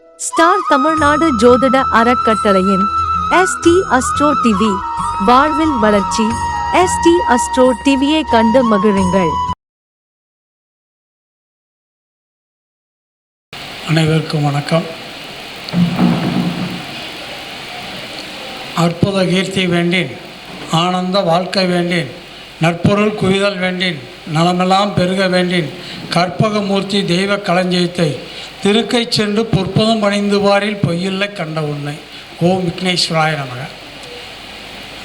Star Tamil Nadu ஜோதிட அறக்கட்டளையின் ST astro TV வாழ்வில் வளர்ச்சி எஸ்டி அஸ்ட்ரோ டிவியை கண்டு மகிழுங்கள். அனைவருக்கும் வணக்கம். அற்புத கீர்த்தி வேண்டேன் ஆனந்த வாழ்க்கை வேண்டேன் நற்பொருள் குவிதல் வேண்டின் நலமெல்லாம் பெருக வேண்டின் கற்பகமூர்த்தி தெய்வ களஞ்சியத்தை திருக்கை சென்று பொற்பதம் பணிந்து வாரில் பொய்யில்லை கண்ட உண்மை ஓம் விக்னேஸ்வராய நமக.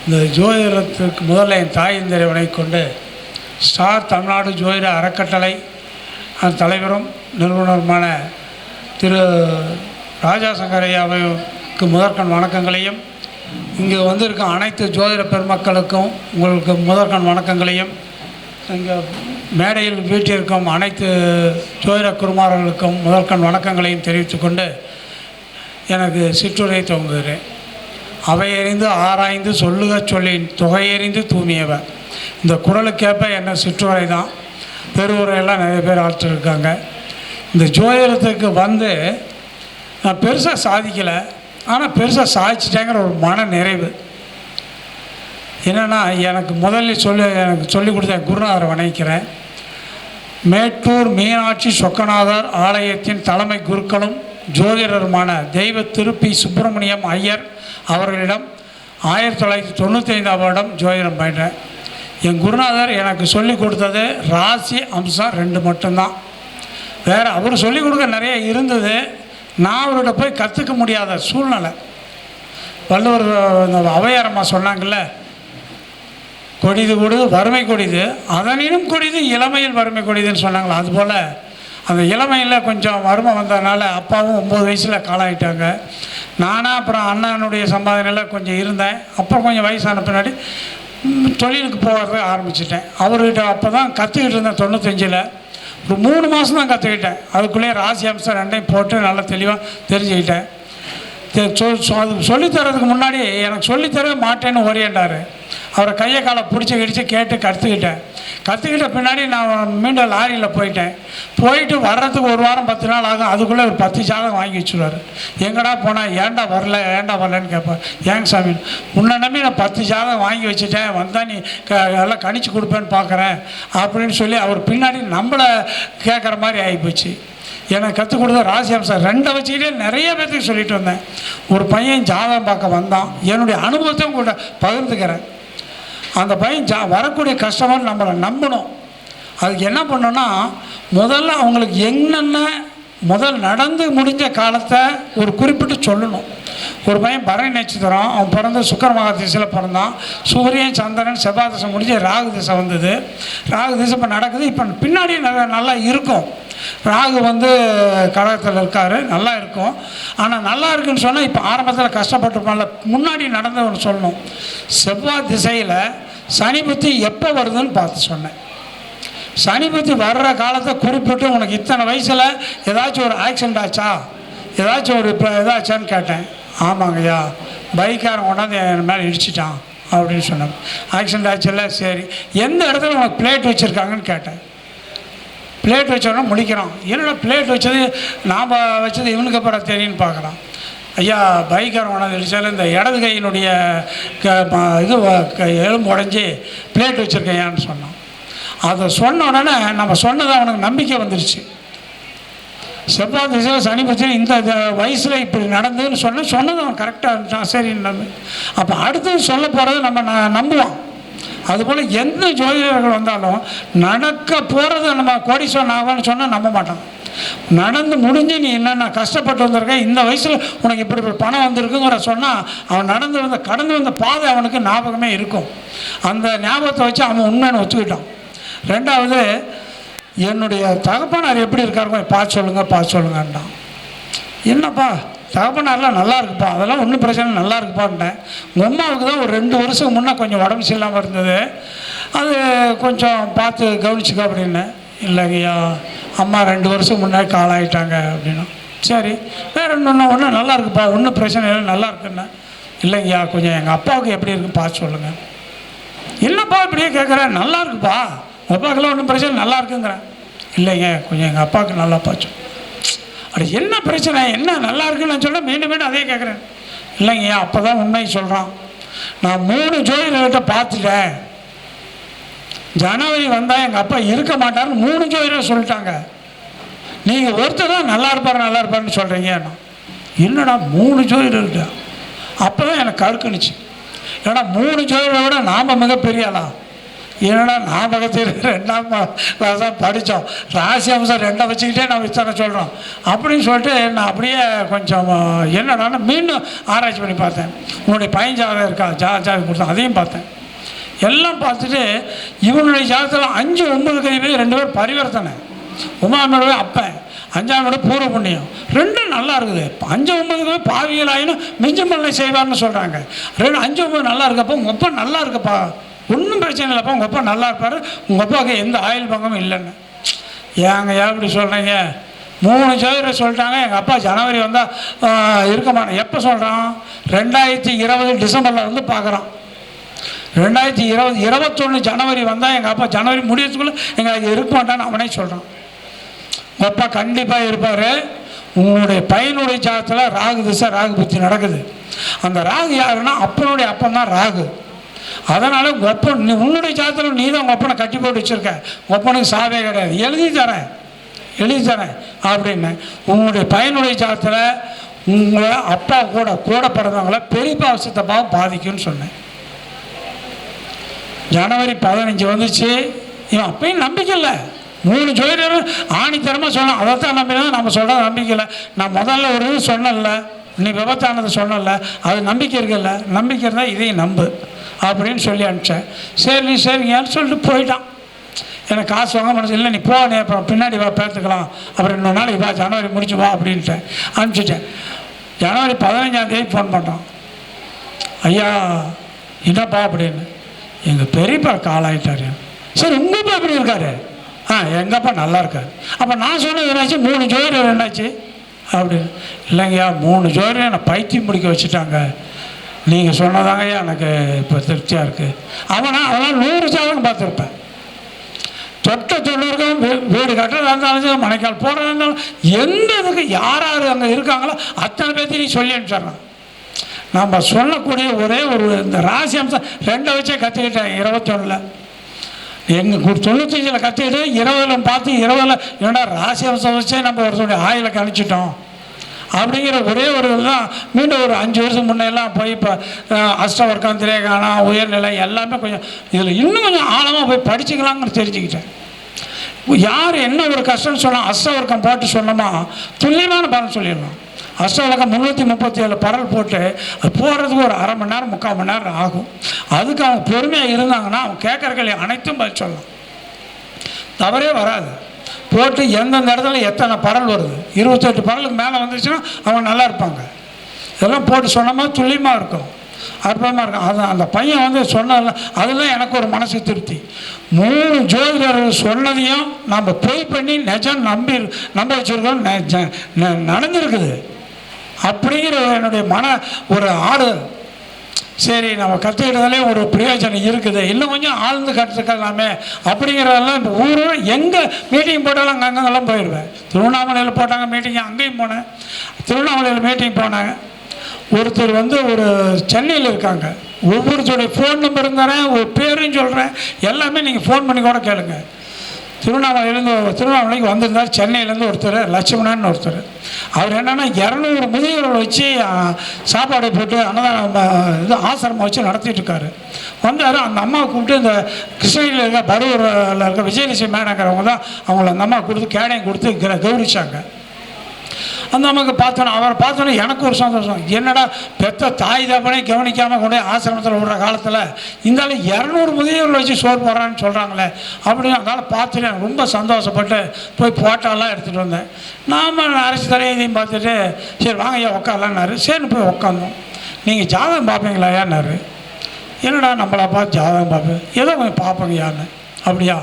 இந்த ஜோதிடத்துக்கு முதல்ல என் தாயின் இறைவனை கொண்டு ஸ்டார் தமிழ்நாடு ஜோதிட அறக்கட்டளை தலைவரும் நிறுவனருமான திரு ராஜா சங்கரையாவுக்கு முதற்கண் வணக்கங்களையும் இங்கே வந்திருக்க அனைத்து ஜோதிட பெருமக்களுக்கும் உங்களுக்கு முதற்கண் வணக்கங்களையும் இங்கே மேடையில் வீட்டிற்கும் அனைத்து ஜோதிட குருமார்களுக்கும் முதற்கண் வணக்கங்களையும் தெரிவித்துக்கொண்டு எனக்கு சிற்றுரை துவங்குகிறேன். அவையறிந்து ஆராய்ந்து சொல்லுக சொல்லின் தொகையறிந்து தூமியவர் இந்த குரலுக்கேற்ப என்ன சிற்றுரை தான் பெருவுரையெல்லாம் நிறைய பேர் ஆற்றிருக்காங்க. இந்த ஜோதிடத்துக்கு வந்து நான் பெருசாக சாதிக்கலை. ஆனால் பெருசாக சாதிச்சிட்டேங்கிற ஒரு மன நிறைவு என்னென்னா எனக்கு முதல்ல சொல்லி எனக்கு சொல்லிக் கொடுத்த குருநாதரை வணங்கிக்கிறேன். மேட்டூர் மீனாட்சி சொக்கநாதர் ஆலயத்தின் தலைமை குருக்களும் ஜோதிடருமான தெய்வ திருப்பி சுப்பிரமணியம் ஐயர் அவர்களிடம் ஆயிரத்தி தொள்ளாயிரத்தி தொண்ணூற்றி ஐந்தாம் வருடம் ஜோதிடம் பயின்றேன். என் குருநாதர் எனக்கு சொல்லிக் கொடுத்தது ராசி அம்சம் ரெண்டு மட்டும்தான். வேறு அவர் சொல்லிக் கொடுக்க நிறைய இருந்தது. நான் அவர்கிட்ட போய் கற்றுக்க முடியாத சூழ்நிலை. வள்ளுவர் இந்த அவையாரம்மா சொன்னாங்கல்ல கொடிது கொடிது வறுமை கொடிது அதனினும் கொடிது இளமையில் வறுமை கொடிதுன்னு சொன்னாங்களா. அதுபோல் அந்த இளமையில் கொஞ்சம் வறுமை வந்ததுனால அப்பாவும் ஒம்பது வயசில் காலாயிட்டாங்க. நானாக அப்புறம் அண்ணனுடைய சம்பாதனையில் கொஞ்சம் இருந்தேன். அப்புறம் கொஞ்சம் வயசான பின்னாடி தொழிலுக்கு போகிறது ஆரம்பிச்சிட்டேன். அவர்கிட்ட அப்போ தான் கற்றுக்கிட்டு இருந்தேன் தொண்ணூத்தஞ்சில் ஒரு மூணு மாதம் தான் கற்றுக்கிட்டேன் அதுக்குள்ளேயே ராசி அம்சம் ரெண்டையும் போட்டு நல்லா தெளிவாக தெரிஞ்சுக்கிட்டேன். சொல்லித்தரதுக்கு முன்னாடி எனக்கு சொல்லித்தரவே மாட்டேன்னு ஓரியண்டார். அவரை கையை காலை பிடிச்சி கிடிச்சு கேட்டு கற்றுக்கிட்டேன் கற்றுக்கிட்ட பின்னாடி நான் மீண்டும் லாரியில் போயிட்டேன். போயிட்டு வர்றதுக்கு ஒரு வாரம் பத்து நாள் ஆகும். அதுக்குள்ளே ஒரு பத்து ஜாதகம் வாங்கி வச்சுருவார். எங்கடா போனால் ஏன்டா வரல ஏன்டா வரலன்னு கேட்பேன் ஏங்க சாமி உன்னை நம்பி நான் பத்து ஜாதகம் வாங்கி வச்சுட்டேன். வந்தால் நீ க எல்லாம் கணிச்சு கொடுப்பேன்னு பார்க்குறேன் அப்படின்னு சொல்லி அவர் பின்னாடி நம்மளை கேட்குற மாதிரி ஆகிப்போச்சு எனக்கு கற்றுக் கொடுத்த ராசி அம்சம் ரெண்டை வச்சுக்கிட்டே நிறைய பேர்த்துக்கு சொல்லிட்டு வந்தேன். ஒரு பையன் ஜாதகம் பார்க்க வந்தான். என்னுடைய அனுபவத்தையும் கூட பகிர்ந்துக்கிறேன். அந்த பையன் ஜா வரக்கூடிய கஸ்டமர் நம்மளை நம்பணும். அதுக்கு என்ன பண்ணணும்னா முதல்ல அவங்களுக்கு என்னென்ன முதல் நடந்து முடிஞ்ச காலத்தை ஒரு குறிப்பிட்டு சொல்லணும். ஒரு பையன் பரணி நட்சத்திரம் அவன் பிறந்து சுக்கர மகா திசையில் பிறந்தான். சூரியன் சந்திரன் செவ்வாய் திசை முடிஞ்சு ராகு திசை வந்தது. ராகு திசை இப்போ நடக்குது. இப்போ பின்னாடி நல்ல- நல்லா இருக்கும். ராகு வந்து கடகத்தில் இருக்கார். நல்லா இருக்கும். ஆனால் நல்லா இருக்குன்னு சொன்னால் இப்போ ஆரம்பத்தில் கஷ்டப்பட்டுருப்பான்ல முன்னாடி நடந்தவன் சொல்லணும். செவ்வாய் திசையில் சனி புத்தி எப்போ வருதுன்னு பார்த்து சொன்னேன். சனி புத்தி வர்ற காலத்தை குறிப்பிட்டு உனக்கு இத்தனை வயசில் ஏதாச்சும் ஒரு ஆக்சிடெண்ட் ஆச்சா? ஏதாச்சும் ஒரு இப்போ ஏதாச்சான்னு கேட்டேன். ஆமாங்கய்யா. பைக்காரன் கொண்டாந்து என் மேலே இடிச்சிட்டான் அப்படின்னு சொன்னாங்க. ஆக்சிடெண்ட் ஆச்சுல்ல? சரி. எந்த இடத்துல உனக்கு பிளேட் வச்சுருக்காங்கன்னு கேட்டேன். பிளேட் வச்சோடனே முடிக்கிறான் என்னோட பிளேட் வச்சது? நாம் வச்சது இவனுக்கு அப்புறம் தெரியும்னு பார்க்குறான். ஐயா பைக்காரன் உணவு இடிச்சாலும் இந்த இடது கையினுடைய க இது க- எலும்பு உடஞ்சி பிளேட் வச்சுருக்கையான்னு சொன்னான். அதை சொன்ன உடனே நம்ம சொன்னதை அவனுக்கு நம்பிக்கை வந்துருச்சு. செவ்வாய் திசையில் சனி பிரச்சனை இந்த வயசில் இப்படி நடந்ததுன்னு சொன்ன சொன்னது அவன் கரெக்டாக இருந்தான் சரி அப்போ அடுத்தது சொல்ல போகிறது நம்ம ந- நம்புவோம். அதுபோல் எந்த ஜோதிடர்கள் வந்தாலும் நடக்க போகிறத நம்ம கோடீஸ்வரன் ஆகும்னு சொன்னால் நம்ப மாட்டான். நடந்து முடிஞ்சு நீ என்னென்ன கஷ்டப்பட்டு வந்திருக்கேன் இந்த வயசில் உனக்கு இப்படி இப்படி பணம் வந்திருக்குங்கிற சொன்னால் அவன் நடந்து வந்த கடந்து வந்த பாதை அவனுக்கு ஞாபகமே இருக்கும். அந்த ஞாபகத்தை வச்சு அவன் உண்மைன்னு ஒத்துக்கிட்டான். ரெண்டாவது என்னுடைய தகப்பனார் எப்படி இருக்காருங்க பார்த்து சொல்லுங்கள் பார்த்து சொல்லுங்கன்ட்டான் என்னப்பா தகப்பனார்லாம் நல்லா இருக்குப்பா. அதெல்லாம் ஒன்றும் பிரச்சனை நல்லா இருக்குப்பான்ட்டேன். உங்கள் அம்மாவுக்கு தான் ஒரு ரெண்டு வருஷம் முன்னே கொஞ்சம் உடம்பு சரியில்லாமல் இருந்தது. அது கொஞ்சம் பார்த்து கவனிச்சுக்க அப்படின்னு. இல்லைங்கய்யா அம்மா ரெண்டு வருஷம் முன்னாடி காலாயிட்டாங்க அப்படின்னா. சரி வேறு ஒன்று ஒன்றும் நல்லா இருக்குப்பா. ஒன்றும் பிரச்சனை இல்லை நல்லா இருக்குன்னு. இல்லைங்கய்யா கொஞ்சம் எங்கள் அப்பாவுக்கு எப்படி இருக்குன்னு பார்த்து சொல்லுங்கள் இல்லைப்பா இப்படியே கேட்குறேன் நல்லா இருக்குப்பா. அப்பாக்கெல்லாம் ஒன்றும் பிரச்சனை நல்லா இருக்குங்கிறேன். இல்லைங்க கொஞ்சம் எங்கள் அப்பாவுக்கு நல்லா பாச்சு. அப்படி என்ன பிரச்சனை? என்ன நல்லா இருக்குன்னு நான் சொல்ல மீண்டும் மீண்டும் அதே கேட்குறேன் இல்லைங்கய்யா அப்போ தான் உண்மை சொல்கிறான் நான் மூணு ஜோதிடர்கிட்ட பார்த்துட்டேன். ஜனவரி வந்தால் எங்கள் அப்பா இருக்க மாட்டாருன்னு மூணு ஜோதிடர் சொல்லிட்டாங்க. நீங்கள் ஒருத்தர் தான் நல்லா இருப்பார் நல்லா இருப்பாருன்னு சொல்கிறீங்க என்னடா மூணு ஜோதிடர்கிட்ட? அப்போ தான் எனக்கு கருக்குனுச்சு. ஏன்னா மூணு ஜோதிடரை விட நாம் மிகப்பெரிய என்னடா ஞாபகத்தில் ரெண்டாம் கிளாஸ் தான் படித்தோம் ராசி அம்சம் ரெண்டை வச்சுக்கிட்டே நான் விசாரணை சொல்கிறோம் அப்படின்னு சொல்லிட்டு நான் அப்படியே கொஞ்சம் என்னடான்னு மீண்டும் ஆராய்ச்சி பண்ணி பார்த்தேன். உன்னுடைய பையன் இருக்கா? ஜா ஜாவி கொடுத்தேன் அதையும் பார்த்தேன். எல்லாம் பார்த்துட்டு இவனுடைய ஜாதகத்தில் அஞ்சு ஒன்பது கை ரெண்டு பேர் பரிவர்த்தனை. உமாமனுடைய அப்பன் அஞ்சாம் விட பூர்வ புண்ணியம். ரெண்டும் நல்லா இருக்குது. அஞ்சு ஒன்பதுக்கு பாவியலாயினும் மிஞ்சம் பண்ண செய்வார்னு சொல்கிறாங்க ரெண்டு அஞ்சு ஒன்பது நல்லா இருக்கப்போ உங்கள் நல்லா இருக்கப்பா. ஒன்றும் பிரச்சனை இல்லைப்பா உங்கள் அப்பா நல்லா இருப்பார். உங்கள் அப்பாவுக்கு எந்த ஆயுள் பங்கமும் இல்லைன்னு. ஏங்க ஏன் இப்படி சொல்கிறீங்க மூணு ஜோதிடர் சொல்லிட்டாங்க. எங்கள் அப்பா ஜனவரி வந்தால் இருக்க மாட்டேன் எப்போ சொல்கிறான் ரெண்டாயிரத்தி இருபது டிசம்பரில் வந்து பார்க்குறான் ரெண்டாயிரத்தி இருபது இருபத்தொன்று ஜனவரி வந்தால் எங்கள் அப்பா ஜனவரி முடியறதுக்குள்ளே எங்கள் இருக்க மாட்டான்னு அவனே சொல்கிறான் உங்கள் அப்பா கண்டிப்பாக இருப்பார். உங்களுடைய பையனுடைய ஜாதத்தில் ராகு திசை ராகு புத்தி நடக்குது. அந்த ராகு யாருன்னா அப்பனுடைய அப்பன் தான் ராகு. அதனால் ஒப்பன் நீ உன்னுடைய ஜாதத்தில் நீ தான் உங்கள் கட்டி போட்டு வச்சுருக்க. ஒப்பனுக்கு சாவே கிடையாது. எழுதி தரேன். எழுதி தரேன். அப்படின்னு உங்களுடைய பையனுடைய ஜாதத்தில் உங்களை அப்பா கூட கூட பிறந்தவங்கள பெரியப்பா சித்தப்பாவும் பாதிக்கும்னு சொன்னேன். ஜனவரி பதினஞ்சு வந்துச்சு. இவன் அப்பயும் நம்பிக்கை இல்லை. மூணு ஜோதிடர் ஆணித்தரமாக சொன்னான். அதைத்தான் நம்பினா நம்ம சொல்கிற நம்பிக்கை இல்லை. நான் முதல்ல ஒரு இது சொன்னல நீ விபத்தானதை சொன்னல அது நம்பிக்கை இருக்குல்ல. நம்பிக்கை இருந்தால் இதையும் நம்பு. அப்படின்னு சொல்லி அனுப்பிச்சேன் சரி சரிங்கன்னு சொல்லிட்டு போயிட்டான். எனக்கு காசு வாங்க மனசு இல்லை நீ போ அப்புறம் பின்னாடி வா பார்த்துக்கலாம் அப்புறம் இன்னொரு நாளைக்கு வா ஜனவரி முடிச்சு வா அப்படின்ட்டேன் அனுப்பிச்சிட்டேன். ஜனவரி பதினஞ்சாம் தேதி ஃபோன் பண்ணுறான் ஐயா என்னப்பா அப்படின்னு. எங்கள் பெரியப்பா காலாயிட்டாரு சரி உங்கப்பா எப்படி இருக்காரு? ஆ எங்கப்பா நல்லா இருக்கார். அப்போ நான் சொன்னது என்னாச்சு? மூணு ஜோதிடர் என்னாச்சு அப்படின்னு. இல்லைங்கய்யா மூணு ஜோதிடர் என்னை பைத்தியம் முடிக்க வச்சுட்டாங்க. நீங்கள் சொன்னதாங்கய்யா எனக்கு இப்போ திருப்தியாக இருக்குது அவனா அதெல்லாம் நூறு சதவீதம் பார்த்துருப்பேன். தொட்ட தொண்ணூறுக்கும் வீ- வீடு கட்டுறதா இருந்தாலும் சரி, மனைக்கால் போடுறதா இருந்தாலும் எந்த இதுக்கு யார் யார் அங்கே இருக்காங்களோ அத்தனை பேர்த்தையும் நீ சொல்லி அனுப்பிச்சிடலாம் நம்ம சொல்லக்கூடிய ஒரே ஒரு இந்த ராசி அம்சம் ரெண்டை வச்சே கற்றுக்கிட்டேன் இருபத்தொன்னில். எங்கள் தொண்ணூத்தஞ்சில் கற்றுக்கிட்டு இருபதில் பார்த்து இருபதில் என்னடா ராசி அம்சம் வச்சே நம்ம ஒருத்தருடைய ஆயில கணிச்சிட்டோம். அப்படிங்கிற ஒரே ஒரு இதுதான். மீண்டும் ஒரு அஞ்சு வருஷம் முன்னெல்லாம் போய் இப்போ அஷ்டவர்க்கம் திரேகானா உயர்நிலை எல்லாமே கொஞ்சம் இதில் இன்னும் கொஞ்சம் ஆழமாக போய் படிச்சுக்கலாங்கன்னு தெரிஞ்சுக்கிட்டேன். யார் என்ன ஒரு கஷ்டம்னு சொன்னால் அஷ்டவர்க்கம் போட்டு சொன்னோமா துல்லியமான பலன் சொல்லிடலாம். அஷ்டவர்க்கம் முந்நூற்றி முப்பத்தி ஏழு பரல் போட்டு அது போடுறதுக்கு ஒரு அரை மணி நேரம் முக்கால் மணி நேரம் ஆகும். அதுக்கு அவங்க பொறுமையாக இருந்தாங்கன்னா அவங்க கேட்குற கேள்வி அனைத்தும் பதில் சொல்லலாம். தவறே வராது. போட்டு எந்தெந்த இடத்துல எத்தனை பரல் வருது இருபத்தெட்டு பரலுக்கு மேலே வந்துச்சுன்னா அவங்க நல்லா இருப்பாங்க இதெல்லாம் போட்டு சொன்னோமா துல்லியமாக இருக்கும் அற்புதமாக இருக்கும் அது அந்த பையன் வந்து சொன்னதில் அதுதான் எனக்கு ஒரு மனசு திருப்தி மூணு ஜோதிடர்கள் சொன்னதையும் நம்ம ப்ரே பண்ணி நிஜம் நம்பி நம்ப வச்சுருக்கோம் நெஜ- ந- நடந்திருக்குது அப்படிங்கிற என்னுடைய மன ஒரு ஆறுதல் சரி நம்ம கற்றுக்கிட்டதுலே ஒரு பிரயோஜனம் இருக்குது. இன்னும் கொஞ்சம் ஆழ்ந்து கற்றுக்கலாமே. அப்படிங்கிறதெல்லாம் இப்போ ஊரும் எங்கே மீட்டிங் போட்டாலும் அங்கே அங்கெல்லாம் போயிடுவேன் திருவண்ணாமலையில் போட்டாங்க மீட்டிங் அங்கேயும் போனேன். திருவண்ணாமலையில் மீட்டிங் போனாங்க. ஒருத்தர் வந்து ஒரு சென்னையில் இருக்காங்க. ஒவ்வொருத்தருடைய ஃபோன் நம்பரும் தரேன் ஒரு பேரும் சொல்கிறேன் எல்லாமே நீங்கள் ஃபோன் பண்ணி கூட கேளுங்கள் திருவண்ணாமலையிலேருந்து திருவண்ணாமலைக்கு வந்திருந்தார். சென்னையிலேருந்து ஒருத்தர் லட்சுமணன் ஒருத்தர். அவர் என்னென்னா இரநூறு முதியோர்கள் வச்சு சாப்பாடு போட்டு அன்னதானம் இது ஆசிரமம் வச்சு நடத்திட்டு இருக்காரு வந்தார் அந்த அம்மாவை கூப்பிட்டு இந்த கிருஷ்ணகிரியில் இருக்க பரூரில் இருக்க விஜயலட்சுமி மேடங்கிறவங்க தான் அவங்கள அந்த அம்மா கொடுத்து கேடையும் கொடுத்து க- கௌரவிச்சாங்க. அந்த அம்மாவுக்கு பார்த்தோன்னா அவரை பார்த்தோன்னே எனக்கு ஒரு சந்தோஷம். என்னடா பெத்த தாய் தப்பனே கவனிக்காமல் கொண்டு ஆசிரமத்தில் விடுற காலத்தில் இருந்தாலும் இரநூறு முதியவர்கள் வச்சு சோறு போடுறான்னு சொல்கிறாங்களே அப்படின்னு அதனால் பார்த்துட்டு ரொம்ப சந்தோஷப்பட்டு போய் ஃபோட்டோலாம் எடுத்துகிட்டு வந்தேன். நாம் அரசு தலையதையும் பார்த்துட்டு சரி வாங்க ஐயா உட்காரலான்னாரு சரின்னு போய் உட்காந்தோம் நீங்கள் ஜாதகம் பார்ப்பீங்களா ஐயான்னாரு. என்னடா நம்மளை பார்த்து ஜாதகம் பார்ப்பேன் ஏதோ கொஞ்சம் பார்ப்பேங்க யாருன்னு அப்படியா?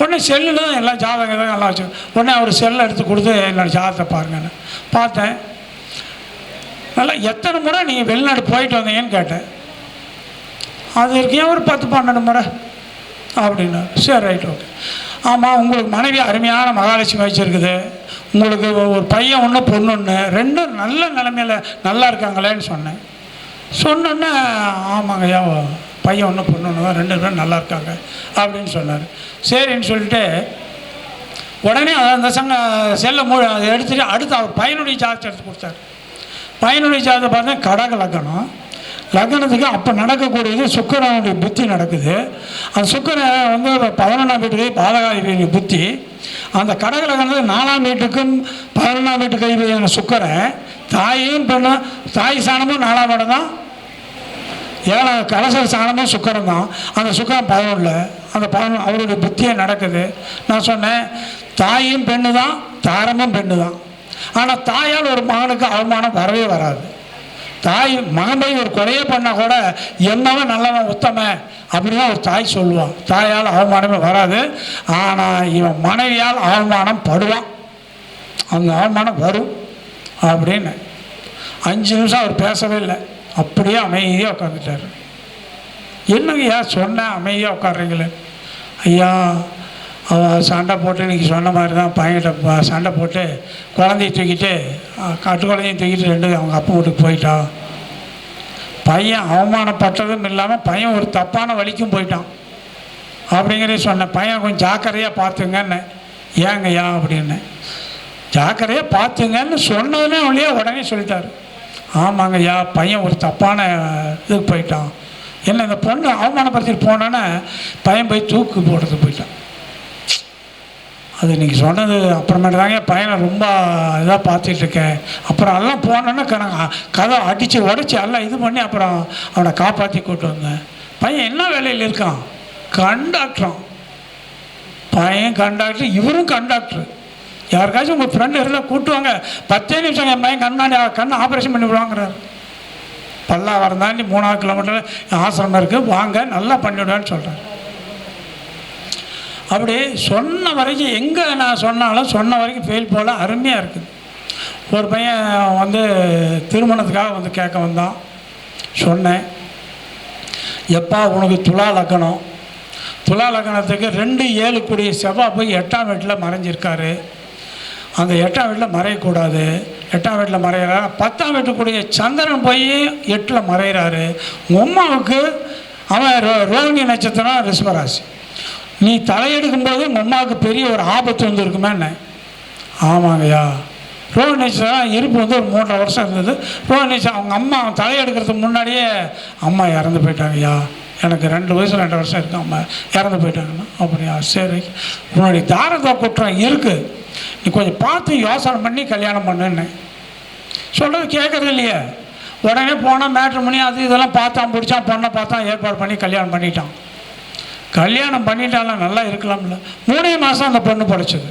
உடனே செல்லில் தான் எல்லாம் ஜாதகம் தான் எல்லாம் வச்சு உடனே அவர் செல்லை எடுத்து கொடுத்து என்னோடய ஜாதகத்தை பாருங்கன்னு பார்த்தேன். நல்லா எத்தனை முறை நீங்கள் வெளிநாடு போயிட்டு வந்தீங்கன்னு கேட்டேன். அது இருக்கேன் ஒரு பத்து பன்னெண்டு முறை. அப்படின்னா சரி ரைட் ஓகே ஆமாம் உங்களுக்கு மனைவி அருமையான மகாலட்சுமி வச்சுருக்குது. உங்களுக்கு ஒரு பையன் ஒன்று பொண்ணு ஒன்று ரெண்டும் நல்ல நிலமையில் நல்லா இருக்காங்களேன்னு சொன்னேன். சொன்னோன்னே ஆமாங்க ஐயா பையன் ஒன்று பொண்ணு ஒன்று தான் ரெண்டு பேரும் நல்லா இருக்காங்க அப்படின்னு சொன்னார். சரின்னு சொல்லிட்டு உடனே அந்த சங்க செல்லை மூ அதை எடுத்துட்டு அடுத்து அவர் பையனுடைய ஜாதகத்தை எடுத்து கொடுத்தாரு. பையனுடைய ஜாதகத்தை பார்த்தா கடக லக்கணம். லக்னத்துக்கு அப்போ நடக்கக்கூடியது சுக்கரனுடைய புத்தி நடக்குது. அந்த சுக்கரன் வந்து பதினொன்றாம் வீட்டுக்கு பாதகாதிபதி புத்தி. அந்த கடக லக்னத்துக்கு நாலாம் வீட்டுக்கும் பதினொன்றாம் வீட்டுக்கு அதிபதியான சுக்கரன் தாயும் பெண்ணும் தாய் சாணமும் நாலாம் இடம் தான் ஏழாம் கலசர் சாணமும் சுக்கரம் தான். அந்த சுக்கரம் பதினொன்றில் அந்த பதினொன்று அவருடைய புத்தியே நடக்குது. நான் சொன்னேன் தாயும் பெண்ணு தான் தாரமும் பெண்ணு தான். ஆனால் தாயால் ஒரு மகனுக்கு அவமானம் வரவே வராது. தாய் மகன் போய் ஒரு கொலையே பண்ணால் கூட என்னவன் நல்லவன் உத்தம அப்படின்னு ஒரு தாய் சொல்லுவான். தாயால் அவமானமே வராது. ஆனால் இவன் மனைவியால் அவமானம் படுவான். அந்த அவமானம் வரும் அப்படின்னு. அஞ்சு நிமிஷம் அவர் பேசவே இல்லை. அப்படியே அமைதியாக உட்காந்துட்டார் என்னங்கய்யா சொன்னேன் அமைதியாக உட்காடுறீங்களே ஐயா சண்டை போட்டு இன்றைக்கி சொன்ன மாதிரி தான் பையன்கிட்ட சண்டை போட்டு குழந்தைய தூக்கிட்டு கட்டு குழந்தையும் தூக்கிட்டு ரெண்டு அவங்க அப்பா வீட்டுக்கு போயிட்டான். பையன் அவமானப்பட்டதும் இல்லாமல் பையன் ஒரு தப்பான வழிக்கும் போயிட்டான். அப்படிங்கிறத சொன்னேன் பையன் கொஞ்சம் ஜாக்கிரதையாக பார்த்துங்கன்னு ஏங்கய்யா அப்படின்னு ஜாக்கிரதையாக பார்த்துங்கன்னு சொன்னதுனே அவளையே உடனே சொல்லிட்டாரு. ஆமாங்க ஐயா பையன் ஒரு தப்பான இதுக்கு போயிட்டான். என்ன இந்த பொண்ணு அவமானப்படுத்திட்டு போனோன்னே பையன் போய் தூக்கு போடுறது போயிட்டான். அது நீங்கள் சொன்னது அப்புறமேட்டு தாங்க பையனை ரொம்ப இதாக பார்த்துட்டு இருக்கேன் அப்புறம் எல்லாம் போனோன்னே நாங்கள் கதை அடித்து உடச்சி எல்லாம் இது பண்ணி அப்புறம் அவனை காப்பாற்றி கூட்டு வந்தேன். பையன் என்ன வேலையில் இருக்கான்? கண்டாக்டரும் பையன் கண்டாக்டர் இவரும் கண்டாக்டர் யாருக்காச்சும் உங்கள் ஃப்ரெண்டு இருந்தால் கூட்டுவாங்க. பத்தே நிமிஷம் என் பையன் கண்ணாடி கண்ணை ஆப்ரேஷன் பண்ணி விடுவாங்கிறார். பல்லாவரம் தாண்டி மூணாவது கிலோமீட்டர் ஆசிரமம் இருக்குது வாங்க நல்லா பண்ணிவிடுவேன்னு சொல்கிறேன் அப்படி சொன்ன வரைக்கும் எங்கே நான் சொன்னாலும் சொன்ன வரைக்கும் ஃபெயில் போல அருமையாக இருக்குது. ஒரு பையன் வந்து திருமணத்துக்காக வந்து கேட்க வந்தான். சொன்னேன். எப்பா உனக்கு துலா லக்கணம்? துலா லக்கணத்துக்கு ரெண்டு ஏழு கூடிய செவ்வாய் போய் எட்டாம் வீட்டில் மறைஞ்சிருக்காரு. அந்த எட்டாம் வீட்டில் மறையக்கூடாது. எட்டாம் வீட்டில் மறையிறாரு. பத்தாம் வீட்டுக்குரிய சந்திரன் போய் எட்டில் மறையிறாரு. உம்மாவுக்கு அவன் ரோ- ரோஹிணி நட்சத்திரம் ரிஷபராசி. நீ தலையெடுக்கும்போது உங்கள் அம்மாவுக்கு பெரிய ஒரு ஆபத்து வந்துருக்குமே என்ன ஆமாங்கய்யா. ரோஹிணி நட்சத்திரம் இருப்பு வந்து ஒரு மூன்றரை வருஷம் இருந்தது. ரோஹிணி அவங்க அம்மா தலையெடுக்கிறதுக்கு முன்னாடியே அம்மா இறந்து போயிட்டாங்கய்யா. எனக்கு ரெண்டு வயசு ரெண்டு வருஷம் இருக்காம இறந்து போயிட்டாங்கன்னா அப்படியா சரி. உன்னுடைய தாரதா குற்றம் இருக்குது நீ கொஞ்சம் பார்த்து யோசனை பண்ணி கல்யாணம் பண்ணுன்னு. சொல்கிறது கேட்குறது இல்லையே. உடனே போனால் மேட்ரு பண்ணி அது இதெல்லாம் பார்த்தான் பிடிச்சான் பொண்ணை பார்த்தான் ஏற்பாடு பண்ணி கல்யாணம் பண்ணிட்டான். கல்யாணம் பண்ணிட்டாலும் நல்லா இருக்கலாம்ல. மூணே மாதம் அந்த பொண்ணு படைச்சது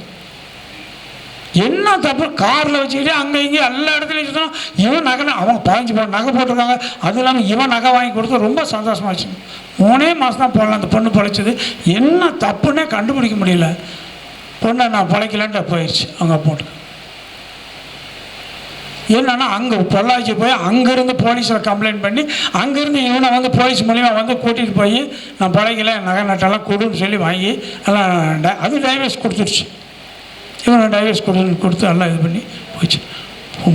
என்ன தப்பு? காரில் வச்சுக்கிட்டு அங்கே இங்கே எல்லா இடத்துலையும் சுத்தம் இவன் நகை அவங்க பதினஞ்சு பவுன் நகை போட்டிருக்காங்க. அது இல்லாமல் இவன் நகை வாங்கி கொடுத்து ரொம்ப சந்தோஷமாச்சு மூணே மாதம் தான் போடலாம் அந்த பொண்ணு பிழைச்சது. என்ன தப்புன்னே கண்டுபிடிக்க முடியல. பொண்ணை நான் பிழைக்கலன்ட்டு போயிடுச்சு அவங்க போட்டு என்னன்னா அங்கே பொள்ளாச்சி போய் அங்கேருந்து போலீஸில் கம்ப்ளைண்ட் பண்ணி அங்கேருந்து இவனை வந்து போலீஸ் மூலிமா வந்து கூட்டிகிட்டு போய் நான் பழைக்கல நகை நட்டெல்லாம் கொடுன்னு சொல்லி வாங்கி எல்லாம் ட- அது டைவர்ஸ் கொடுத்துருச்சு. இவனை டைவர்ஸ் கொடு கொடுத்து எல்லாம் இது பண்ணி போச்சு.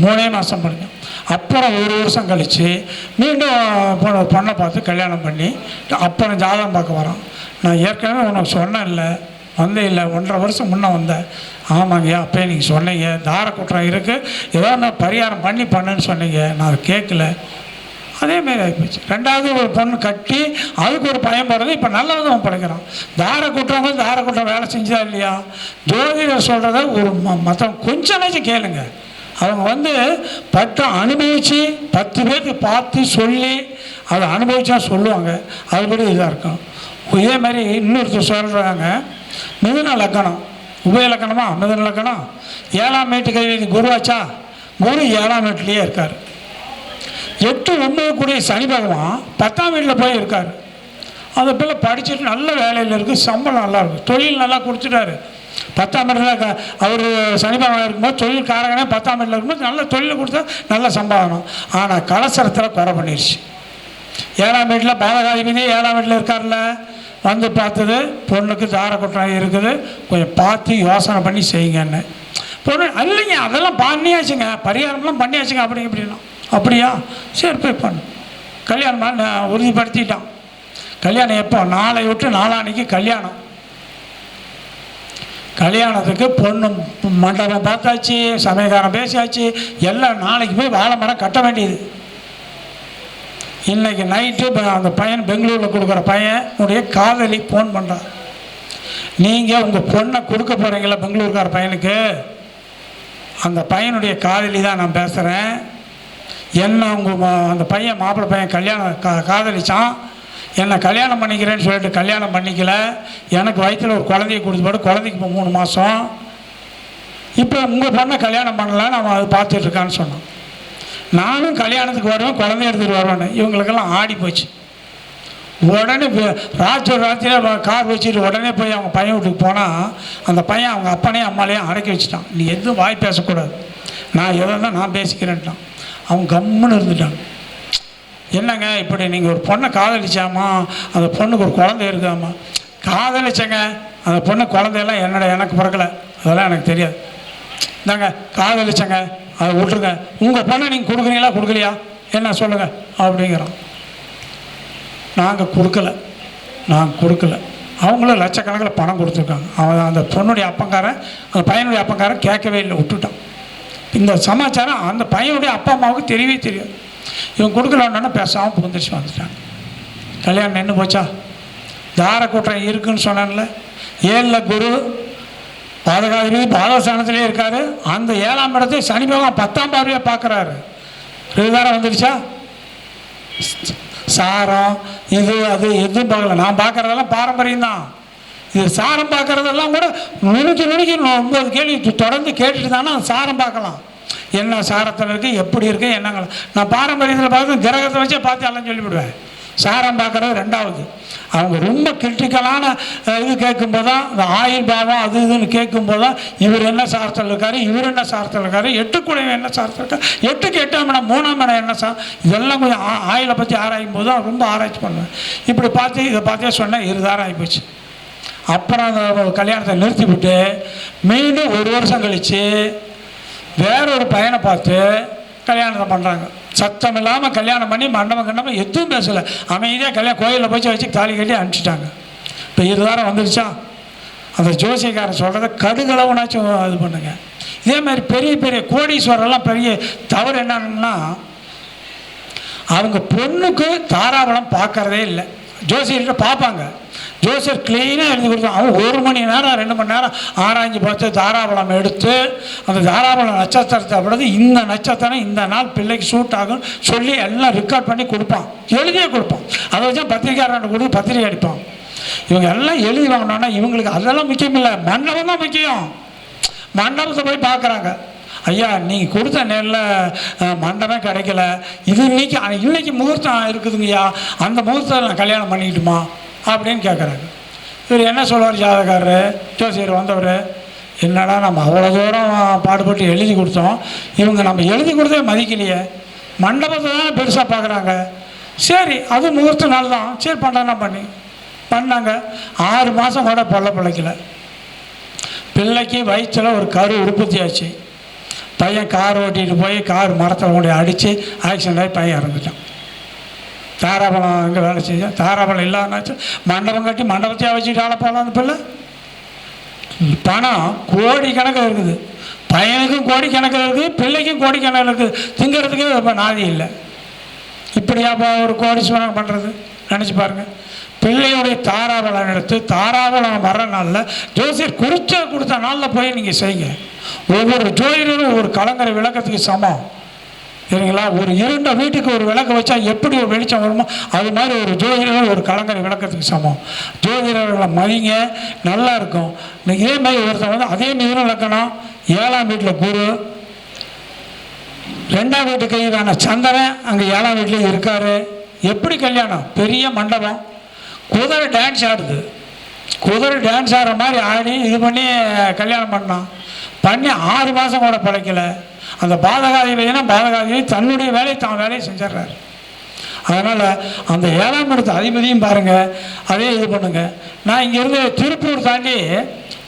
மூணே மாதம் படித்தோம் அப்புறம் ஒரு வருஷம் கழித்து மீண்டும் பொண்ணை பொண்ணை பார்த்து கல்யாணம் பண்ணி அப்புறம் ஜாதகம் பார்க்க வரோம் நான் ஏற்கனவே உனக்கு சொன்னேன் இல்லை வந்தே இல்லை ஒன்றரை வருஷம் முன்னே வந்தேன். ஆமாங்கய்யா அப்போயே நீங்கள் சொன்னீங்க. தார குற்றம் இருக்குது ஏதோ நான் பரிகாரம் பண்ணி பண்ணுன்னு சொன்னீங்க. நான் அதை கேட்கல. அதேமாரி ஆகிப்போச்சு ரெண்டாவது ஒரு பொண்ணு கட்டி அதுக்கு ஒரு பையன் பிறகு இப்போ நல்லவன் படைக்கிறான். தார குற்றவங்க தார குற்றம் வேலை செஞ்சதா இல்லையா? ஜோதிடர் சொல்கிறத ஒரு மற்றவங்க கொஞ்சமாச்சும் கேளுங்க. அவங்க வந்து பட்டம் அனுபவித்து பத்து பேருக்கு பார்த்து சொல்லி அதை அனுபவிச்சா சொல்லுவாங்க. அதுபடி இதாக இருக்கும். இதே மாதிரி இன்னொருத்தர் சொல்கிறாங்க மிதுன லக்கணம். உபய லக்கணமா? மிதுன லக்கணம். ஏழாம் வீட்டு கைவி குருவாச்சா குரு ஏழாம் வீட்டிலேயே இருக்கார். எட்டு ஒன்பதுக்குரிய கூடிய சனி பகவான் பத்தாம் வீட்டில் போய் இருக்கார். அந்த பிள்ளை படிச்சுட்டு நல்ல வேலையில் இருக்குது சம்பளம் நல்லா இருக்கும் தொழில் நல்லா கொடுத்துட்டாரு. பத்தாம் வீட்டில் அவர் சனி பகவான் இருக்கும்போது தொழில் காரகனே பத்தாம் வீட்டில் இருக்கும்போது நல்ல தொழில் கொடுத்தா நல்ல சம்பாதனம். ஆனால் கலசரத்தில் குறை பண்ணிடுச்சு ஏழாம் வீட்டில் பாலகாதிபதி ஏழாம் வீட்டில் இருக்கார்ல. வந்து பார்த்தது பொண்ணுக்கு தாரக்குற்றம் இருக்குது. கொஞ்சம் பார்த்து யோசனை பண்ணி செய்யுங்கன்னு. பொண்ணு இல்லைங்க அதெல்லாம் பண்ணியாச்சுங்க. பரிகாரம்லாம் பண்ணியாச்சுங்க அப்படி இப்படின்னா அப்படியா? சரி போய் பண்ணு. கல்யாணம் பண்ண உறுதிப்படுத்திட்டான். கல்யாணம் எப்போ? நாளை விட்டு நாளான்னைக்கு கல்யாணம். கல்யாணத்துக்கு பொண்ணு மண்டபம் பார்த்தாச்சு சமயக்காரன் பேசியாச்சு எல்லாம் நாளைக்கு போய் வாழை மரம் கட்ட வேண்டியது. இன்றைக்கி நைட்டு அந்த பையன் பெங்களூரில் கொடுக்குற பையன் உடைய காதலி ஃபோன் பண்ணுறான் நீங்கள் உங்கள் பொண்ணை கொடுக்க போகிறீங்களா பெங்களூருக்கார பையனுக்கு? அந்த பையனுடைய காதலி தான் நான் பேசுகிறேன் என்ன உங்கள் அந்த பையன் மாப்பிள்ளை பையன் கல்யாணம் கா காதலிச்சான். என்னை கல்யாணம் பண்ணிக்கிறேன்னு சொல்லிட்டு கல்யாணம் பண்ணிக்கல. எனக்கு வயிற்றில் ஒரு குழந்தைய கொடுத்து போட்டு குழந்தைக்கு இப்போ மூணு மாதம் இப்போ உங்கள் பொண்ணை கல்யாணம் பண்ணலான்னு அவன் அது பார்த்துட்ருக்கான்னு சொன்னான். நானும் கல்யாணத்துக்கு வருவேன் குழந்தைய எடுத்துகிட்டு வருவேன்னு. இவங்களுக்கெல்லாம் ஆடி போச்சு. உடனே போ- ராத்திரி ராத்திரியே கார் வச்சுட்டு உடனே போய் அவங்க பையன் வீட்டுக்கு போனால் அந்த பையன் அவங்க அப்பனையும் அம்மாலையும் அடக்கி வச்சுட்டான். நீ எதுவும் வாய் பேசக்கூடாது. நான் எதை தான் நான் பேசிக்கிறேன்ட்டான். அவன் கம்முன்னு இருந்துட்டான். என்னங்க இப்படி நீங்கள் ஒரு பொண்ணை காதலிச்சாமா? அந்த பொண்ணுக்கு ஒரு குழந்தை இருக்காமா? காதலிச்சங்க. அந்த பொண்ணு குழந்தையெல்லாம் என்னோட எனக்கு பிறக்கலை? அதெல்லாம் எனக்கு தெரியாது. இந்தாங்க காதலிச்சங்க. அதை விட்ருங்க உங்கள் பொண்ணை நீங்கள் கொடுக்குறீங்களா கொடுக்கலையா? என்ன சொல்லுங்கள் அப்படிங்கிறான். நாங்கள் கொடுக்கல. நாங்கள் கொடுக்கல. அவங்களும் லட்சக்கணக்கில் பணம் கொடுத்துருக்காங்க. அவன் அந்த பொண்ணுடைய அப்பங்காரன் அந்த பையனுடைய அப்பங்காரன் கேட்கவே இல்லை விட்டுட்டான். இந்த சமாச்சாரம் அந்த பையனுடைய அப்பா அம்மாவுக்கு தெரியவே தெரியாது. இவன் கொடுக்கலான்னா பேசாமல் புகுந்துருச்சு வந்துட்டாங்க கல்யாணம் நின்று போச்சா? தார கூட்டம் இருக்குன்னு சொன்னான்ல. ஏழில் குரு பாதகாதிபதி பாதஸ்தானத்திலே இருக்காரு. அந்த ஏழாம் இடத்தை சனி பகவான் பத்தாம் பார்வையாக பார்க்குறாரு. ரெகுதாரம் வந்துடுச்சா சாரம் இது அது எதுவும் பார்க்கல. நான் பார்க்குறதெல்லாம் பாரம்பரியம் தான் இது சாரம் பார்க்குறதெல்லாம் கூட நுணுக்கி நுணுக்கி ஒன்பது கேள்வி தொடர்ந்து கேட்டுட்டு தானே அந்த சாரம் பார்க்கலாம். என்ன சாரத்தில் இருக்குது எப்படி இருக்குது என்னங்கள நான் பாரம்பரியத்தில் பார்த்து கிரகத்தை வச்சே பார்த்து எல்லாம் சொல்லிவிடுவேன். சாரம் பார்க்குறது ரெண்டாவது. அவங்க ரொம்ப கிரிட்டிக்கலான இது கேட்கும்போது தான் இந்த ஆயுள் பாவம் அது இதுன்னு கேட்கும்போது தான் இவர் என்ன சாரத்தில் இருக்காரு இவர் என்ன சாரத்தில் இருக்காரு எட்டுக்குடையும் என்ன சாரத்தில் இருக்காரு எட்டுக்கு எட்டாம் இடம் மூணாம் இடம் என்ன சார் இதெல்லாம் கொஞ்சம் ஆ- ஆயுளை பற்றி ஆராயும் போது தான் ரொம்ப ஆராய்ச்சி பண்ணுவேன். இப்படி பார்த்து இதை பார்த்தே சொன்னேன் இருதாரம் ஆகிப்போச்சு அப்புறம் அந்த கல்யாணத்தை நிறுத்தி விட்டு மீண்டும் ஒரு வருஷம் கழித்து வேற ஒரு பையனை பார்த்து கல்யாணத்தை பண்ணுறாங்க சத்தம் இல்லாமல் கல்யாணம் பண்ணி மண்டபம் கண்டபம் எதுவும் பேசலை. அமைதியாக கல்யாணம் கோயிலில் போய் வச்சு தாலி கட்டி அனுப்பிச்சிட்டாங்க. இப்போ இருதாரம் வந்துருச்சா? அந்த ஜோசியக்காரன் சொல்கிறத கடுகளவுனாச்சும் இது பண்ணுங்க. இதே மாதிரி பெரிய பெரிய கோடீஸ்வரெல்லாம் பெரிய தவறு என்னன்னா அவங்க பொண்ணுக்கு தாராபலம் பார்க்கறதே இல்லை. ஜோசியர்கிட்ட பார்ப்பாங்க. ஜோசப் க்ளீனாக எழுதி கொடுத்தான் அவன் ஒரு மணி நேரம் ரெண்டு மணி நேரம் ஆராய்ஞ்சு பார்த்து தாராபலம் எடுத்து அந்த தாராபலம் நட்சத்திரத்தை அப்படிது இந்த நட்சத்திரம் இந்த நாள் பிள்ளைக்கு சூட் ஆகும் சொல்லி எல்லாம் ரெக்கார்ட் பண்ணி கொடுப்பான். எழுதியே கொடுப்பான். அதை வச்சு பத்திரிக்கையாளர்கிட்ட கொடுத்து பத்திரிக்கை அடிப்பான். இவங்க எல்லாம் எழுதி வாங்கினோன்னா இவங்களுக்கு அதெல்லாம் முக்கியம் இல்லை. மண்டபம் தான் முக்கியம். மண்டபத்தை போய் பார்க்குறாங்க. ஐயா நீங்கள் கொடுத்த நேரில் மண்டபம் கிடைக்கல. இது இன்னைக்கு இன்னைக்கு முகூர்த்தம் இருக்குதுங்கய்யா. அந்த முகூர்த்தம் நான் கல்யாணம் பண்ணிக்கிட்டுமா? அப்படின்னு கேட்குறாங்க இவர் என்ன சொல்லுவார் ஜாதகாரர் ஜோசியர் வந்தவர் என்னடா நம்ம அவ்வளோ தூரம் பாடுபட்டு எழுதி கொடுத்தோம். இவங்க நம்ம எழுதி கொடுத்தே மதிக்கலையே. மண்டபத்தை தானே பெருசாக பார்க்குறாங்க சரி அது முகூர்த்த நாள் தான். சரி பண்ணுறா பண்ணி. பண்ணாங்க. ஆறு மாதம் கூட பொல்ல பிழைக்கல. பிள்ளைக்கு வயிற்றில் ஒரு கரு உற்பத்தி ஆச்சு பையன் கார் ஓட்டிகிட்டு போய் கார் மரத்தில் கொண்டு அடித்து ஆக்சிடென்ட் ஆகி பையன் இறந்துட்டான். தாராபலம் எங்கே வேலை செய்ய. தாராபலம் இல்லாதனாச்சு மண்டபம் கட்டி மண்டபத்தையே வச்சுட்டு ஆள போகலாம் அந்த பிள்ளை? பணம் கோடிக்கணக்கில் இருக்குது. பையனுக்கும் கோடிக்கணக்கில் இருக்குது பிள்ளைக்கும் கோடிக்கணக்கில் இருக்குது. திங்கிறதுக்கு இப்போ நாதி இல்லை. இப்படியா ஒரு ஒரு கோடீஸ்வரன் பண்ணுறது நினச்சி பாருங்கள் பிள்ளையுடைய தாராபலம் எடுத்து தாராபலம் வர்ற நாளில் ஜோசியர் குறிச்ச கொடுத்த நாளில் போய் நீங்கள் செய்யுங்க. ஒவ்வொரு ஜோதிடரும் ஒவ்வொரு கலங்கரை விளக்கத்துக்கு சமம். சரிங்களா? ஒரு இருண்ட வீட்டுக்கு ஒரு விளக்கு வச்சா எப்படி ஒரு வெளிச்சம் வருமோ அது மாதிரி ஒரு ஜோதிடர்கள் ஒரு கலங்கரை விளக்கத்துக்கு சமம். ஜோதிடர்களை மதிங்க நல்லா இருக்கும். இதே மாதிரி ஒருத்தன் வந்து அதே மிதுன விளக்கணும். ஏழாம் வீட்டில் குரு. ரெண்டாம் வீட்டு கைதான சந்திரன் அங்கே ஏழாம் வீட்லேயும் இருக்காரு. எப்படி கல்யாணம்? பெரிய மண்டபம். குதிரை டான்ஸ் ஆடுது. குதிரை டான்ஸ் ஆடுற மாதிரி ஆடி இது பண்ணி கல்யாணம் பண்ணான் பண்ணி ஆறு மாதம் கூட பிழைக்கல. அந்த பாதகாதிபதினா பாதகாதிபதி தன்னுடைய வேலையை தான் வேலையை செஞ்சிடுறார். அதனால் அந்த ஏழாம் இடத்து அதிபதியும் பாருங்கள் அதே இது பண்ணுங்கள் நான் இங்கேருந்து திருப்பூர் தாண்டி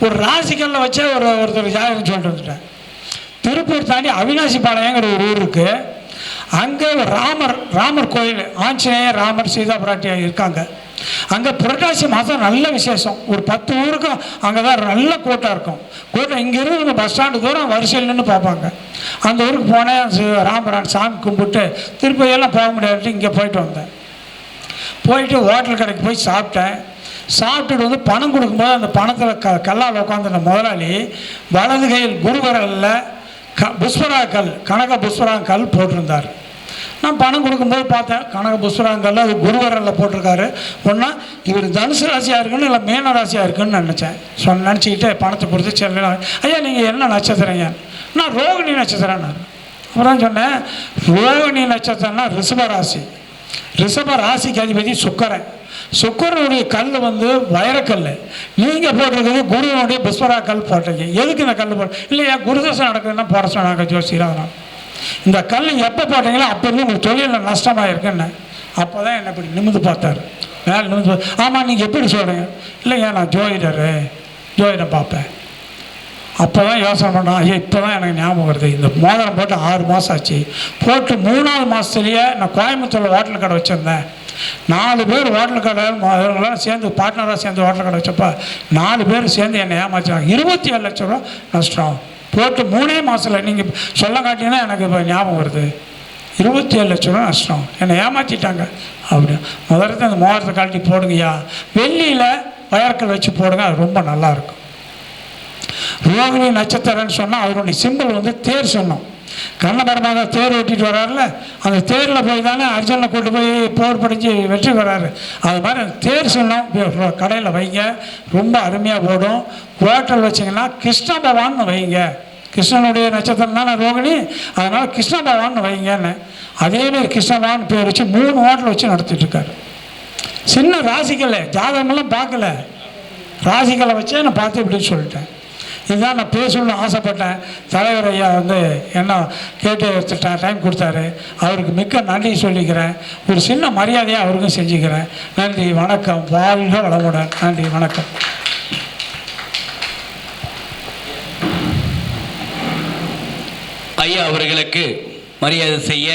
ஒரு ராசிக்கல்ல வச்சே ஒரு ஒருத்தர் ஜாதகம் சொல்லிட்டு வந்துட்டேன். திருப்பூர் தாண்டி அவினாசி பாளையங்கிற ஒரு ஊர் இருக்குது அங்கே ஒரு ராமர் ராமர் கோயில் ஆஞ்சநேயர் ராமர் சீதா பிராட்டியாக இருக்காங்க. அங்கே புரட்டாசி மாதம் நல்ல விசேஷம். ஒரு பத்து ஊருக்கும் அங்கே தான் நல்ல கூட்டம் இருக்கும். கூட்டம் இங்கேருந்து நம்ம பஸ் ஸ்டாண்டு தூரம் வரிசையில் நின்று பார்ப்பாங்க. அந்த ஊருக்கு போனேன் சி- ராமரான் சாமி கும்பிட்டு திருப்பதியெல்லாம் போக முடியாதுட்டு இங்கே போயிட்டு வந்தேன். போயிட்டு ஹோட்டல் கடைக்கு போய் சாப்பிட்டேன். சாப்பிட்டுட்டு வந்து பணம் கொடுக்கும்போது அந்த பணத்தில் க கல்லால் உட்காந்துருந்த முதலாளி வலது கையில் குருவரலில் க புஷ்பராக்கல் கனக புஷ்பராங்கல் போட்டிருந்தார். நான் பணம் கொடுக்கும்போது பார்த்தேன். கனக புஷ்பராங்கல் அது குருவரில் போட்டிருக்காரு. ஒன்றா இவர் தனுசு ராசியாக இருக்குன்னு இல்லை மீன ராசியாக இருக்குன்னு நினச்சேன். சொன்ன நினச்சிக்கிட்டு பணத்தை கொடுத்து செல்ல. ஐயா நீங்கள் என்ன நட்சத்திரங்க நான் ரோகிணி நட்சத்திரம்னாரு அப்புறம் சொன்னேன் ரோகிணி நட்சத்திரம்னா ரிஷப ராசி. ரிஷப ராசிக்கு அதிபதி சுக்கரன். சுக்கரனுடைய கல் வந்து வைரக்கல் நீங்கள் போட்டிருக்கிறது குருவனுடைய புஸ்வரா கல் போட்டிருக்கீங்க. எதுக்கு இந்த கல் போட்டு இல்லையா குருதசம் நடக்குதுன்னா போட சொன்னாங்க ஜோசியர் இந்த கல் எப்போ போட்டீங்களோ அப்போ இருந்து உங்களுக்கு தொழிலில் நஷ்டமாக இருக்குன்னு அப்போ தான் என்னை இப்படி நிமிந்து பார்த்தார். மேலே நிமிந்து பார்த்து ஆமாம் நீங்கள் எப்படி சொல்கிறீங்க இல்லைங்க நான் ஜோதிடரு. ஜோதிடம் பார்ப்பேன். அப்போ தான் யோசனை பண்ணோம் ஐயா இப்போ தான் எனக்கு ஞாபகம் வருது. இந்த மோதிரம் போட்டு ஆறு மாதம் ஆச்சு. போட்டு மூணாவது மாதத்துலேயே நான் கோயம்புத்தூரில் ஹோட்டல் கடை வச்சுருந்தேன். நாலு பேர் ஹோட்டல் கடை சேர்ந்து பார்ட்னராக சேர்ந்து ஹோட்டல் கடை வச்சப்போ நாலு பேர் சேர்ந்து என்னை ஏமாச்சாங்க இருபத்தி ஏழு லட்சம் ரூபா நஷ்டம். போட்டு மூணே மாதத்தில் நீங்கள் சொல்ல காட்டினா எனக்கு இப்போ ஞாபகம் வருது. இருபத்தி ஏழு லட்ச ரூபா நஷ்டம். என்னை ஏமாற்றிட்டாங்க அப்படி. முதல்ல அந்த மோதிரத்தை கழட்டி போடுங்கய்யா. வெள்ளியில் வயற்கல் வச்சு போடுங்க அது ரொம்ப நல்லாயிருக்கும் ரோகிணி நட்சத்திரம்னு சொன்னால் அவருடைய சிம்பிள் வந்து தேர் சொன்னோம். கண்ணபரமாக தேர் ஓட்டிட்டு வர்றாருல அந்த தேரில் போய் தானே அர்ஜுனை கூட்டு போய் போர் படித்து வெற்றி வர்றாரு அது மாதிரி அந்த தேர் சொன்னோம். கடையில் வைங்க. ரொம்ப அருமையாக ஓடும் ஹோட்டல் வச்சிங்கன்னா கிருஷ்ண பகவான் வைங்க. கிருஷ்ணனுடைய நட்சத்திரம் தானே ரோகிணி. அதனால் கிருஷ்ண பகவான் வைங்கன்னு. அதேமாதிரி கிருஷ்ண பகவான் பேர் வச்சு மூணு ஹோட்டல் வச்சு நடத்திட்டுருக்காரு. சின்ன ராசிக்கலை ஜாதகமெல்லாம் பார்க்கல. ராசிகளை வச்சே நான் பார்த்து இப்படின்னு சொல்லிட்டேன். இதுதான் நான் பேசணும்னு ஆசைப்பட்டேன். தலைவர் ஐயா வந்து என்ன கேட்டு எடுத்துட்டேன் டைம் கொடுத்தாரு. அவருக்கு மிக்க நன்றி சொல்லிக்கிறேன். ஒரு சின்ன மரியாதையை அவருக்கும் செஞ்சுக்கிறேன். நன்றி வணக்கம். வாழ்க வளமுடன். நன்றி வணக்கம். ஐயா அவர்களுக்கு மரியாதை செய்ய